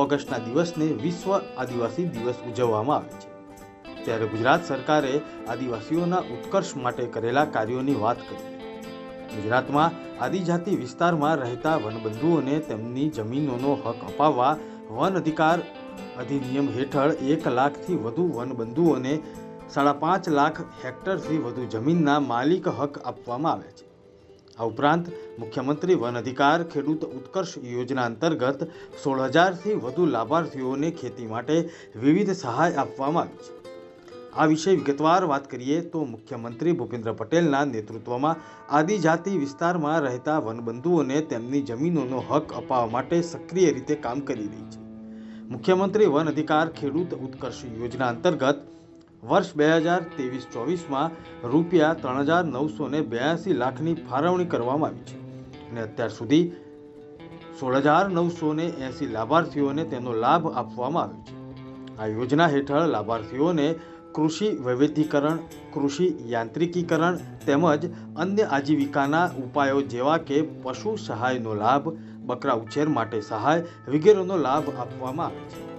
આ દિવસને વિશ્વ આદિવાસી દિવસ ઉજવવામાં આવે છે. ત્યારે ગુજરાત સરકારે આદિવાસીઓના ઉત્કર્ષ માટે કરેલા કાર્યોની વાત કરી. ગુજરાતમાં આદિજાતિ વિસ્તારમાં રહેતા વનબંધુઓને તેમની જમીનોનો હક અપાવવા વન અધિકાર અધિનિયમ હેઠળ એક લાખથી વધુ વનબંધુઓને સાડા પાંચ લાખ હેક્ટરથી વધુ જમીનના માલિક હક આપવામાં આવ્યા છે. આ ઉપરાંત મુખ્યમંત્રી વન અધિકાર, ખેડૂત ઉત્કર્ષ યોજના અંતર્ગત સોળ હજારથી વધુ લાભાર્થીઓને ખેતી માટે વિવિધ સહાય આપવામાં આવી છે. આ વિશે વિગતવાર વાત કરીએ તો મુખ્યમંત્રી ભૂપેન્દ્ર પટેલના નેતૃત્વમાં આદિજાતિ વિસ્તારમાં રહેતા વનબંધુઓને તેમની જમીનોનો હક અપાવવા માટે સક્રિય રીતે કામ કરી રહી છે. મુખ્યમંત્રી વન અધિકાર, ખેડૂત ઉત્કર્ષ યોજના અંતર્ગત વર્ષ બે હજાર ત્રેવીસ ચોવીસમાં રૂપિયા ત્રણ હજાર નવસો ને બ્યાસી લાખની ફાળવણી કરવામાં આવી છે. અને અત્યાર સુધી સોળ હજાર નવસો ને એંસી લાભાર્થીઓને તેનો લાભ આપવામાં આવ્યો છે. આ યોજના હેઠળ લાભાર્થીઓને કૃષિ વૈવિધ્યકરણ, કૃષિ યાંત્રિકીકરણ તેમજ અન્ય આજીવિકાના ઉપાયો જેવા કે પશુ સહાયનો લાભ, બકરા ઉછેર માટે સહાય વગેરેનો લાભ આપવામાં આવે છે.